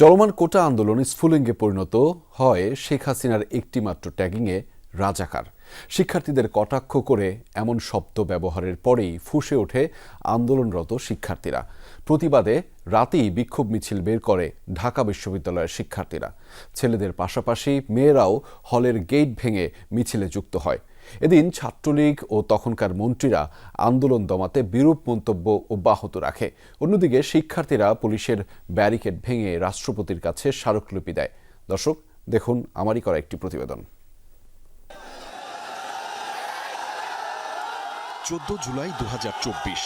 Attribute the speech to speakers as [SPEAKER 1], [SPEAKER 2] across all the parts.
[SPEAKER 1] চলমান কোটা আন্দোলন স্ফুলিঙ্গে পরিণত হয় শেখ হাসিনার একটিমাত্র ট্যাগিংয়ে রাজাকার। শিক্ষার্থীদের কটাক্ষ করে এমন শব্দ ব্যবহারের পরেই ফুঁসে ওঠে আন্দোলনরত শিক্ষার্থীরা। প্রতিবাদে রাতেই বিক্ষোভ মিছিল বের করে ঢাকা বিশ্ববিদ্যালয়ের শিক্ষার্থীরা। ছেলেদের পাশাপাশি মেয়েরাও হলের গেট ভেঙে মিছিলে যুক্ত হয়। এদিন ছাত্রলীগ ও তখনকার মন্ত্রীরা আন্দোলন দমাতে বিরূপ মন্তব্য অব্যাহত রাখে। অন্যদিকে শিক্ষার্থীরা পুলিশের ব্যারিকেড ভেঙে রাষ্ট্রপতির কাছে স্মারকলিপি দেয়। দর্শক, দেখুন আমারই করা একটি প্রতিবেদন।
[SPEAKER 2] চোদ্দ জুলাই দু হাজার চব্বিশ,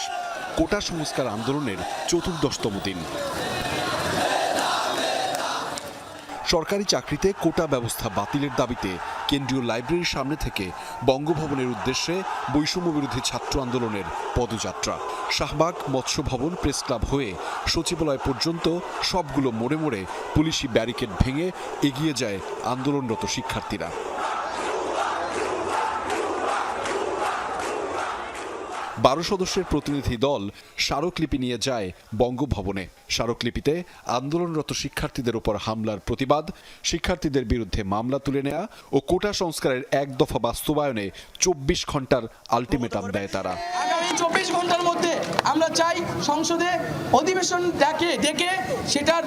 [SPEAKER 2] কোটা সংস্কার আন্দোলনের চতুর্দশতম দিন। সরকারি চাকরিতে কোটা ব্যবস্থা বাতিলের দাবিতে কেন্দ্রীয় লাইব্রেরির সামনে থেকে বঙ্গভবনের উদ্দেশ্যে বৈষম্য বিরোধী ছাত্র আন্দোলনের পদযাত্রা। শাহবাগ মৎস্য ভবন প্রেস ক্লাব হয়ে সচিবালয় পর্যন্ত সবগুলো মোড়ে মোড়ে পুলিশি ব্যারিকেড ভেঙে এগিয়ে যায় আন্দোলনরত শিক্ষার্থীরা। বারো সদস্যের প্রতিনিধি দল স্মারকলিপি নিয়ে যায় বঙ্গভবনে। স্মারকলিপিতে আন্দোলনরত শিক্ষার্থীদের ওপর হামলার প্রতিবাদ, শিক্ষার্থীদের বিরুদ্ধে মামলা তুলে নেওয়া ও কোটা সংস্কারের এক দফা বাস্তবায়নে চব্বিশ ঘণ্টার আলটিমেটাম দেয় তারা।
[SPEAKER 3] চব্বিশ ঘণ্টার মধ্যে আমরা চাই সংসদে অধিবেশন ডেকে ডেকে সেটার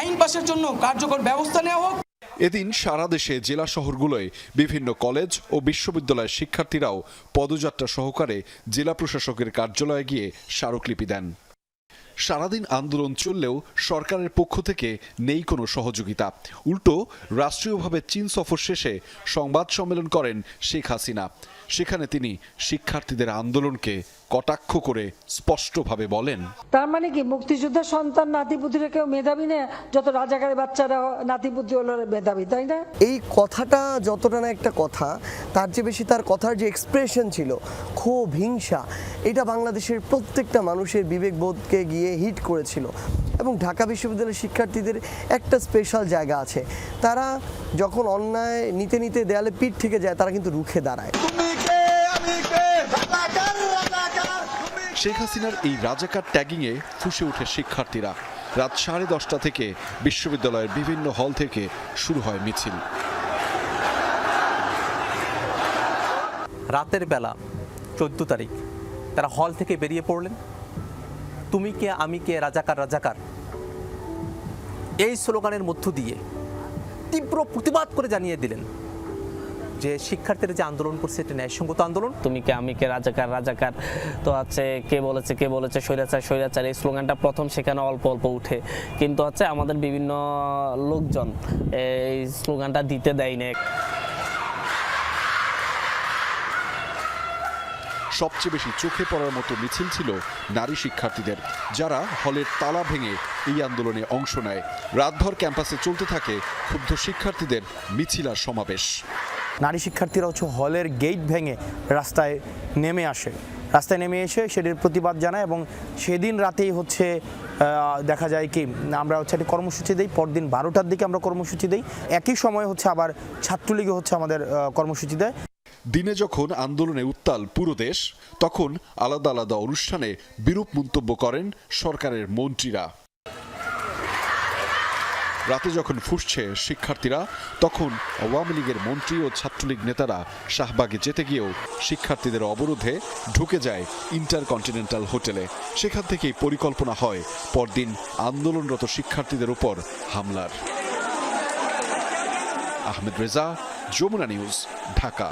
[SPEAKER 3] আইন পাশের জন্য কার্যকর ব্যবস্থা নেওয়া হোক।
[SPEAKER 2] এদিন সারা দেশে জেলা শহরগুলোয় বিভিন্ন কলেজ ও বিশ্ববিদ্যালয়ের শিক্ষার্থীরাও পদযাত্রা সহকারে জেলা প্রশাসকের কার্যালয়ে গিয়ে স্মারকলিপি দেন। সারাদিন আন্দোলন চললেও সরকারের পক্ষ থেকে নেই কোনো সহযোগিতা। উল্টো, রাষ্ট্রীয়ভাবে চীন সফর শেষে সংবাদ সম্মেলন করেন শেখ হাসিনা। সেখানে তিনি শিক্ষার্থীদের আন্দোলনকে কটাক্ষ করে স্পষ্টভাবে বলেন।
[SPEAKER 4] তার মানে কি মুক্তিযোদ্ধা সন্তান নাতিপুতিরা কেউ মেধাবী না? যত রাজাকারের বাচ্চারা নাতিপুতি হলো মেধাবী তাই না?
[SPEAKER 5] এই কথাটা যতটা না একটা কথা তার চেয়ে বেশি তার কথার যে এক্সপ্রেশন ছিল ক্ষোভ হিংসা এটা বাংলাদেশের প্রত্যেকটা মানুষের বিবেকবোধকে গিয়ে হিট করেছিল। এবং ঢাকা বিশ্ববিদ্যালয়ের শিক্ষার্থীদের একটা স্পেশাল জায়গা আছে। তারা যখন অন্যায় নিতে নিতে দেয়ালে পিঠ থেকে যায় তারা কিন্তু রুখে দাঁড়ায়।
[SPEAKER 2] শেখ হাসিনার এই রাজাকার ট্যাগিংয়ে ফুসে ওঠে শিক্ষার্থীরা। রাত সাড়ে দশটা থেকে বিশ্ববিদ্যালয়ের বিভিন্ন হল থেকে শুরু হয় মিছিল।
[SPEAKER 6] রাতের বেলা চোদ্দ তারিখ, তারা হল থেকে বেরিয়ে পড়লেন। তুমি কে, আমি কে, রাজাকার রাজাকার? এই স্লোগানের মধ্য দিয়ে তীব্র প্রতিবাদ করে জানিয়ে দিলেন যে শিক্ষার্থীরা যে আন্দোলন করছে এটা ন্যায়সঙ্গত আন্দোলন।
[SPEAKER 7] তুমি কে আমি কে রাজাকার রাজাকার। তো হচ্ছে কে বলেছে কে বলেছে স্বৈরাচার স্বৈরাচার এই স্লোগানটা প্রথম সেখানে অল্প অল্প উঠে। কিন্তু হচ্ছে আমাদের বিভিন্ন লোকজন এই স্লোগানটা দিতে দেয় না
[SPEAKER 2] সবচেয়ে বেশি চোখে পড়ার মতো মিছিল ছিল নারী শিক্ষার্থীদের যারা হলের তালা ভেঙে এই আন্দোলনে অংশ নেয়। রাতভর ক্যাম্পাসে চলতে থাকে ক্ষুব্ধ শিক্ষার্থীদের মিছিল আর সমাবেশ।
[SPEAKER 8] নারী শিক্ষার্থীরা হচ্ছে হলের গেট ভেঙে রাস্তায় নেমে আসে। রাস্তায় নেমে এসে সেটির প্রতিবাদ জানায় এবং সেদিন রাতেই হচ্ছে দেখা যায় কি, আমরা হচ্ছে একটি কর্মসূচি দিই, পরদিন বারোটার দিকে আমরা কর্মসূচি দিই। একই সময় হচ্ছে আবার ছাত্রলীগে হচ্ছে আমাদের কর্মসূচি দেয়।
[SPEAKER 2] দিনে যখন আন্দোলনে উত্তাল পুরো দেশ, তখন আলাদা আলাদা অনুষ্ঠানে বিরূপ মন্তব্য করেন সরকারের মন্ত্রীরা। রাতে যখন ফুসছে শিক্ষার্থীরা, তখন আওয়ামী লীগের মন্ত্রী ও ছাত্রলীগ নেতারা শাহবাগে যেতে গিয়েও শিক্ষার্থীদের অবরোধে ঢুকে যায় ইন্টারকন্টিনেন্টাল হোটেলে। সেখান থেকেই পরিকল্পনা হয় পরদিন আন্দোলনরত শিক্ষার্থীদের উপর হামলার। আহমেদ রেজা, যমুনা নিউজ, ঢাকা।